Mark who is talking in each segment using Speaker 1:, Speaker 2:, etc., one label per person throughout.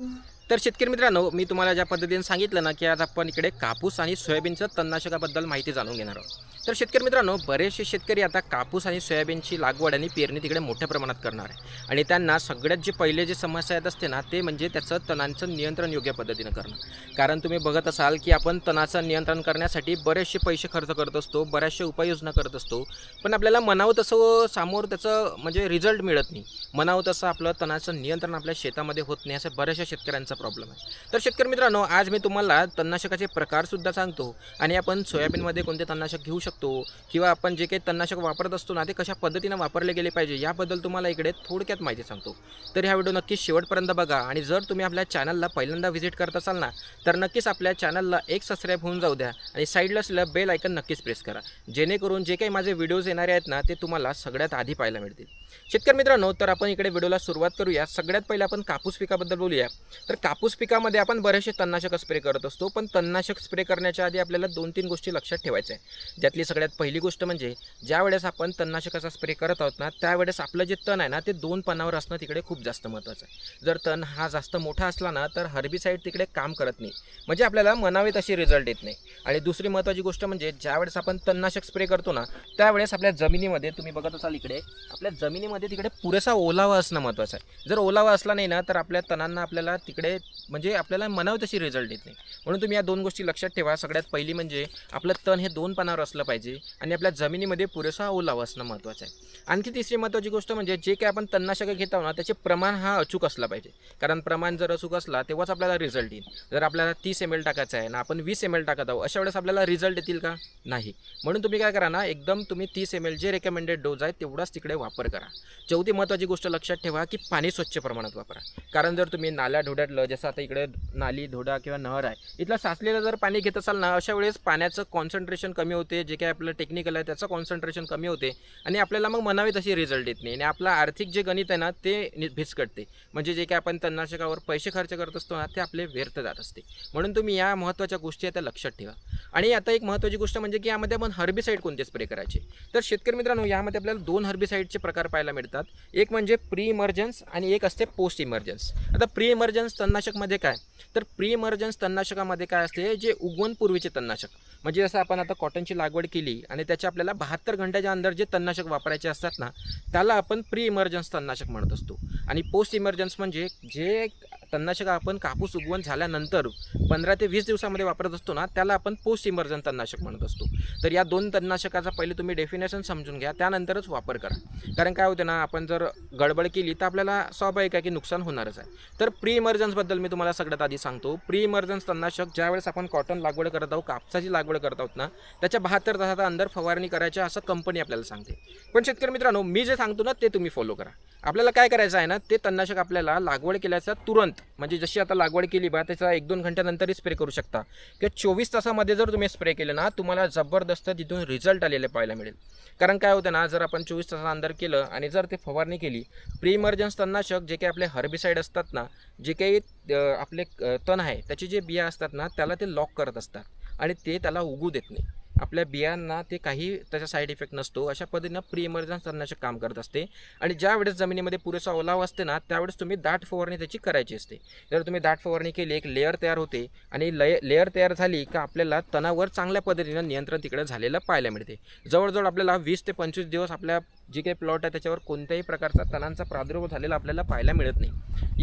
Speaker 1: Mm-hmm. तर शेतकरी मित्रांनो मी तुम्हाला ज्या पद्धतीने सांगितलं ना की आज आपण इकडे कापूस आणि सोयाबीनचं तणनाशकाबद्दल माहिती जाणून घेणार आहोत. तर शेतकरी मित्रांनो बरेचसे शेतकरी आता कापूस आणि सोयाबीनची लागवड आणि पेरणी तिकडे मोठ्या प्रमाणात करणार आहे. आणि त्यांना सगळ्यात जे पहिले जे समस्या येत असते ना ते म्हणजे त्याचं तणांचं नियंत्रण योग्य पद्धतीनं करणं. कारण तुम्ही बघत असाल की आपण तणाचं नियंत्रण करण्यासाठी बरेचसे पैसे खर्च करत असतो बऱ्याचशा उपाययोजना करत असतो. पण आपल्याला म्हणावं तसं समोर त्याचं म्हणजे रिझल्ट मिळत नाही. म्हणावं तसं आपलं तणाचं नियंत्रण आपल्या शेतामध्ये होत नाही असं बऱ्याचशा शेतकऱ्यांचा प्रॉब्लेम आहे. तर शेतकरी मित्रांनो आज मी तुम्हाला तणनाशकाचे प्रकारसुद्धा सांगतो आणि आपण सोयाबीनमध्ये कोणते तणनाशक घेऊ शकतो किंवा आपण जे काही तणनाशक वापरत असतो ना ते कशा पद्धतीनं वापरले गेले पाहिजे याबद्दल तुम्हाला इकडे थोडक्यात माहिती सांगतो. तर ह्या व्हिडिओ नक्कीच शेवटपर्यंत बघा आणि जर तुम्ही आपल्या चॅनलला पहिल्यांदा व्हिजिट करत असाल ना तर नक्कीच आपल्या चॅनलला एक सबस्क्राईब होऊन जाऊ द्या आणि साईडला असलेलं बेल आयकन नक्कीच प्रेस करा. जेणेकरून जे काही माझे व्हिडिओज येणारे आहेत ना ते तुम्हाला सगळ्यात आधी पाहायला मिळतील. शेतकरी मित्रांनो तर आपण इकडे व्हिडिओला सुरुवात करूया. सगळ्यात पहिले आपण कापूस पिकाबद्दल बोलूया. तर कापूस पिकामध्ये आपण बरेचसे तणनाशक स्प्रे करत असतो पण तणनाशक स्प्रे करण्याच्या आधी आपल्याला दोन तीन गोष्टी लक्षात ठेवायच्या आहे ज्यातली सगळ्यात पहिली गोष्ट म्हणजे ज्या वेळेस आपण तणनाशकाचा स्प्रे करत आहोत ना त्यावेळेस आपलं जे तण आहे ना ते दोन पानावर असणं तिकडे खूप जास्त महत्त्वाचं आहे. जर तण हा जास्त मोठा असला ना तर हर्बिसाईड तिकडे काम करत नाही. म्हणजे आपल्याला मनावे तशी रिझल्ट येत नाही. आणि दुसरी महत्त्वाची गोष्ट म्हणजे ज्यावेळेस आपण तणनाशक स्प्रे करतो ना त्यावेळेस आपल्या जमिनीमध्ये तुम्ही बघत असाल इकडे आपल्या जमिनीमध्ये तिकडे पुरेसा ओलावा असणं महत्त्वाचं आहे. जर ओलावा असला नाही ना तर आपल्या तणांना आपल्याला तिकडे म्हणजे आपल्याला मनावं तशी रिझल्ट येत नाही. म्हणून तुम्ही या दोन गोष्टी लक्षात ठेवा. सगळ्यात पहिली म्हणजे आपलं तण हे दोन पानावर असलं पाहिजे आणि आपल्या जमिनीमध्ये पुरेसा ओलावा असणं महत्त्वाचं आहे. आणखी तिसरी महत्त्वाची गोष्ट म्हणजे जे काही आपण तणनाशकं घेत आहोत ना त्याचे प्रमाण हा अचूक असला पाहिजे. कारण प्रमाण जर अचूक असला तेव्हाच आपल्याला रिझल्ट येईल. जर आपल्याला तीस एम एल टाकायचं आहे ना आपण वीस एम एल टाकत आहोत अशा वेळेस आपल्याला रिझल्ट येतील का? नाही. म्हणून तुम्ही काय करा ना एकदम तुम्ही तीस एम एल जे रेकमेंडेड डोज आहे तेवढाच तिकडे वापर करा. चौथी महत्त्वाची गोष्ट लक्षात ठेवा की पाणी स्वच्छ प्रमाणात वापरा. कारण जर तुम्ही नाल्या ढोड्यातलं जसं आता इकडे नाली धोडा किंवा नहर आहे इथलं साचलेलं जर पाणी घेत असाल ना अशा वेळेस पाण्याचं कॉन्सन्ट्रेशन कमी होते जे काही आपलं टेक्निकल आहे त्याचं कॉन्सन्ट्रेशन कमी होते आणि आपल्याला मग म्हणावी तशी रिझल्ट येत नाही आणि आपलं आर्थिक जे गणित आहे ना ते भिसकटते. म्हणजे जे काही आपण तणनाशकावर पैसे खर्च करत असतो ना ते आपले व्यर्थ जात असते. म्हणून तुम्ही या महत्त्वाच्या गोष्टी आहे त्या लक्षात ठेवा. आणि आता एक महत्त्वाची गोष्ट म्हणजे की यामध्ये आपण हर्बिसाईड कोणते स्प्रे करायचे? तर शेतकरी मित्रांनो यामध्ये आपल्याला दोन हर्बिसाईडचे प्रकार पाहायला मिळतात. एक म्हणजे प्री इमर्जन्स आणि एक असते पोस्ट इमर्जन्स आता प्री इमर्जन्स त्यांना तणनाशकमध्ये काय? तर प्री इमर्जन्स तणनाशकामध्ये काय असते? जे उगवण पूर्वीचे तणनाशक म्हणजे जसं आपण आता कॉटनची लागवड केली आणि त्याचे आपल्याला बहात्तर घंट्याच्या अंदर जे तणनाशक वापरायचे असतात ना त्याला आपण प्री इमर्जन्स तणनाशक म्हणत असतो. आणि पोस्ट इमर्जन्स म्हणजे जे तणनाशक आपण कापूस उगवण झाल्यानंतर पंधरा ते वीस दिवसामध्ये वापरत असतो ना त्याला आपण पोस्ट इमर्जन्स तणनाशक म्हणत असतो. तर या दोन तणनाशकाचा पहिले तुम्ही डेफिनेशन समजून घ्या त्यानंतरच वापर करा. कारण काय होते ना आपण जर गडबड केली तर आपल्याला स्वाभाविक आहे की नुकसान होणारच आहे. तर प्री इमर्जन्सबद्दल मी तुम्हाला सगळ्यात आधी सांगतो. प्री इमर्जन्स तणनाशक ज्यावेळेस आपण कॉटन लागवड करत आहोत कापसाची लागवड करत आहोत ना त्याच्या बहात्तर तासाचा अंदर फवारणी करायची असं कंपनी आपल्याला सांगते. पण शेतकरी मित्रांनो मी जे सांगतो ना ते तुम्ही फॉलो करा. आपल्याला काय करायचं आहे ना ते तणनाशक आपल्याला लागवड केल्याचा तुरंत म्हणजे जशी आता लागवड केली बा त्याचा एक दोन घंट्यानंतरही स्प्रे करू शकता. किंवा चोवीस तासामध्ये जर तुम्ही स्प्रे केलं ना तुम्हाला जबरदस्त तिथून रिझल्ट आलेले पाहायला मिळेल. कारण काय होतं ना जर आपण चोवीस तासा अंदर केलं आणि जर ते फवारणी केली प्री इमर्जन्स तणनाशक जे काही आपले हर्बिसाईड असतात ना जे काही आपले तण आहे त्याचे जे बिया असतात ना त्याला ते लॉक करत असतात. आणि ते त्याला उगू देत नाही. आपल्या बियांना ते काही त्याचा साईड इफेक्ट नसतो. अशा पद्धतीनं प्री इमर्जन्स तणनाशक काम करत असते. आणि ज्या वेळेस जमिनीमध्ये पुरेसा ओलावा असते ना त्यावेळेस तुम्ही दाट फवारणी त्याची करायची असते. जर तुम्ही दाट फवारणी केली एक लेअर तयार होते आणि लय लेअर तयार झाली का आपल्याला तणावर चांगल्या पद्धतीनं नियंत्रण तिकडे झालेलं पाहायला मिळते. जवळजवळ आपल्याला वीस ते पंचवीस दिवस आपल्या जे काही प्लॉट आहे त्याच्यावर कोणत्याही प्रकारचा तणांचा प्रादुर्भाव झालेला आपल्याला पाहायला मिळत नाही.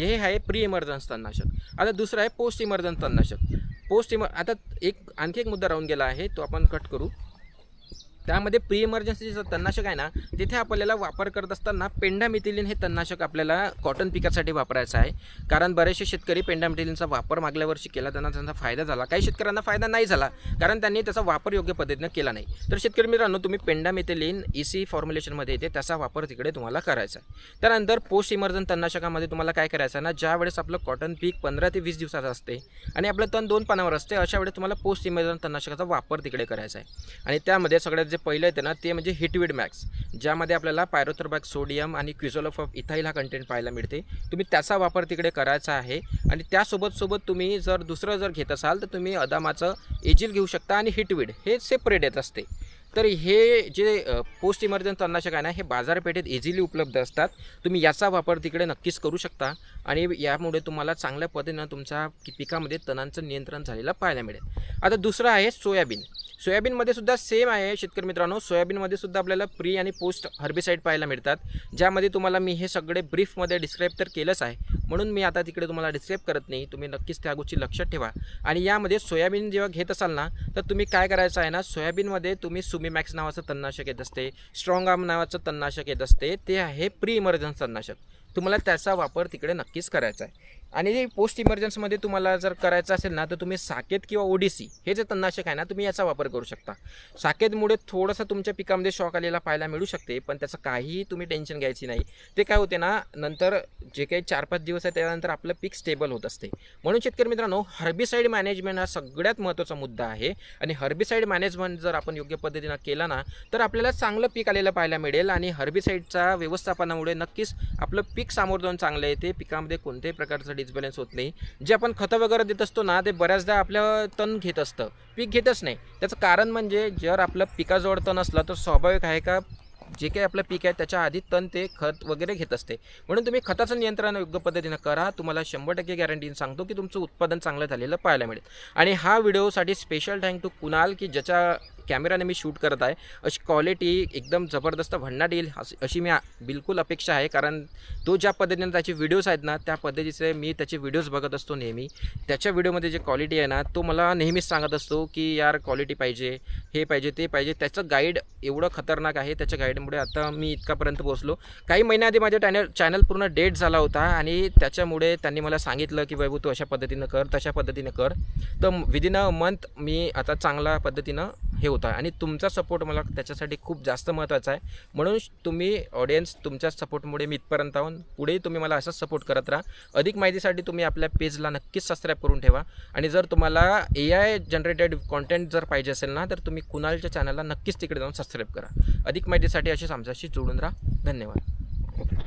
Speaker 1: हे आहे प्री इमर्जन्स तणनाशक. आता दुसरं आहे पोस्ट इमर्जन्स तणनाशक. पोस्ट इमर आता एक आणखी एक मुद्दा राहून गेला आहे तो आपण कट करू. त्यामध्ये प्री इमर्जन्सीचं तणनाशक आहे ना तिथे आपल्याला वापर करत असताना पेंडामिथिलिन हे तणनाशक आपल्याला कॉटन पिकासाठी वापरायचं आहे. कारण बरेचसे शेतकरी पेंडामिथिलिनचा वापर मागल्या वर्षी केला त्यांना त्यांचा फायदा झाला. काही शेतकऱ्यांना फायदा नाही झाला कारण त्यांनी त्याचा वापर योग्य पद्धतीनं केला नाही. तर शेतकरी मित्रांनो तुम्ही पेंडामिथिलिन ई सी फॉर्म्युलेशनमध्ये येते त्याचा वापर तिकडे तुम्हाला करायचा आहे. त्यानंतर पोस्ट इमर्जन तणनाशकामध्ये तुम्हाला काय करायचं आहे ना ज्या वेळेस आपलं कॉटन पीक पंधरा ते वीस दिवसाचं असते आणि आपलं तण दोन पानावर असते अशा वेळेस तुम्हाला पोस्ट इमर्जन तणनाशकाचा वापर तिकडे करायचा आहे. आणि त्यामध्ये सगळ्यात जे पहिलं येतं ना ते म्हणजे हिटविड मॅक्स ज्यामध्ये आपल्याला पायरोथर्बॅक सोडियम आणि क्विझोल ऑफ इथाईल हा कंटेंट पाहायला मिळते. तुम्ही त्याचा वापर तिकडे करायचा आहे आणि त्यासोबत सोबत तुम्ही जर दुसरं जर घेत असाल तर तुम्ही अदामाचं एजिल घेऊ शकता आणि हिटविड हे सेपरेट येत असते. तर हे जे पोस्ट इमर्जन्सी तणनाशक आहे ना हे बाजारपेठेत इझिली उपलब्ध असतात. तुम्ही याचा वापर तिकडे नक्कीच करू शकता आणि यामुळे तुम्हाला चांगल्या पद्धतीनं तुमच्या पिकामध्ये तणांचं नियंत्रण झालेलं पाहायला मिळेल. आता दुसरं आहे सोयाबीन. सोयाबीनमध्ये सुद्धा सेम आहे शेतकरी मित्रांनो. सोयाबीनमध्ये सुद्धा आपल्याला प्री आणि पोस्ट हर्बिसाईड पाहायला मिळतात. ज्यामध्ये तुम्हाला मी हे सगळे ब्रीफमध्ये डिस्क्राईब तर केलंच आहे. म्हणून मी आता तिकडे तुम्हाला डिस्क्राईब करत नाही. तुम्ही नक्कीच त्या गोष्टी लक्षात ठेवा. आणि यामध्ये सोयाबीन जेव्हा घेत असाल ना तर तुम्ही काय करायचं आहे ना सोयाबीनमध्ये तुम्ही मॅक्स नावाचं तणनाशक येत असते. स्ट्रॉंग आर्म नावाचं तणनाशक येत असते. ते आहे प्री इमर्जन्स तणनाशक तुम्हाला त्याचा वापर तिकडे नक्कीच करायचा आहे. आणि पोस्ट इमर्जन्समध्ये तुम्हाला जर करायचं असेल ना तर तुम्ही साकेत किंवा ओडीसी हे जे तणनाशक आहे ना तुम्ही याचा वापर करू शकता. साकेतमुळे थोडंसं तुमच्या पिकामध्ये शॉक आलेला पाहायला मिळू शकते पण त्याचं काहीही तुम्ही टेन्शन घ्यायची नाही. ते काय होते ना नंतर जे काही चार पाच दिवस आहे त्यानंतर आपलं पीक स्टेबल होत असते. म्हणून शेतकरी मित्रांनो हर्बिसाईड मॅनेजमेंट हा सगळ्यात महत्त्वाचा मुद्दा आहे. आणि हर्बिसाईड मॅनेजमेंट जर आपण योग्य पद्धतीनं केला ना तर आपल्याला चांगलं पीक आलेलं पाहायला मिळेल. आणि हर्बिसाईडचा व्यवस्थापनामुळे नक्कीच आपलं पीक सामोरं जाऊन चांगलं येते पिकामध्ये कोणत्याही प्रकारचं डिसबॅलन्स होत नाही. जे आपण खतं वगैरे देत असतो ना ते बऱ्याचदा आपलं तण घेत असतं. पीक घेतच नाही. त्याचं कारण म्हणजे जर आपलं पिकाजवळ तण असलं तर स्वाभाविक आहे का जे काही आपलं पीक आहे त्याच्या आधी तण ते खत वगैरे घेत असते. म्हणून तुम्ही खताचं नियंत्रण योग्य पद्धतीनं करा. तुम्हाला शंभर टक्के गॅरंटी सांगतो की तुमचं उत्पादन चांगलं झालेलं पाहायला मिळेल. आणि हा व्हिडिओसाठी स्पेशल थँक टू कुणाल की ज्याच्या कॅमेराने मी शूट करत आहे. अशी क्वालिटी एकदम जबरदस्त भन्नाट येईल अशी- अशी मी बिलकुल अपेक्षा आहे. कारण तो ज्या पद्धतीने त्याचे व्हिडिओज आहेत ना त्या पद्धतीचे मी त्याचे व्हिडिओज बघत असतो नेहमी. त्याच्या व्हिडिओमध्ये जे क्वालिटी आहे ना तो मला नेहमीच सांगत असतो की यार क्वालिटी पाहिजे हे पाहिजे ते पाहिजे. त्याचं गाईड एवढं खतरनाक आहे. त्याच्या गाईडमुळे आता मी इतकापर्यंत पोहोचलो. काही महिन्याआधी माझ्या चॅनल चॅनल पूर्ण डेट झाला होता आणि त्याच्यामुळे त्यांनी मला सांगितलं की बाबू तू अशा पद्धतीनं कर तशा पद्धतीनं कर. तर विदिन अ मंथ मी आता चांगल्या पद्धतीनं हे होतं. आणि तुमचा सपोर्ट मला त्याच्यासाठी खूप जास्त महत्त्वाचा आहे. म्हणून तुम्ही ऑडियन्स तुमच्या सपोर्टमुळे मी इथपर्यंत आहोत. पुढेही तुम्ही मला असंच सपोर्ट करत राहा. अधिक माहितीसाठी तुम्ही आपल्या पेजला नक्कीच सबस्क्राईब करून ठेवा. आणि जर तुम्हाला ए आय जनरेटेड कॉन्टेंट जर पाहिजे असेल ना तर तुम्ही कुणालच्या चॅनलला नक्कीच तिकडे जाऊन सबस्क्राईब करा. अधिक माहितीसाठी अशीच आमच्याशी जोडून राहा. धन्यवाद.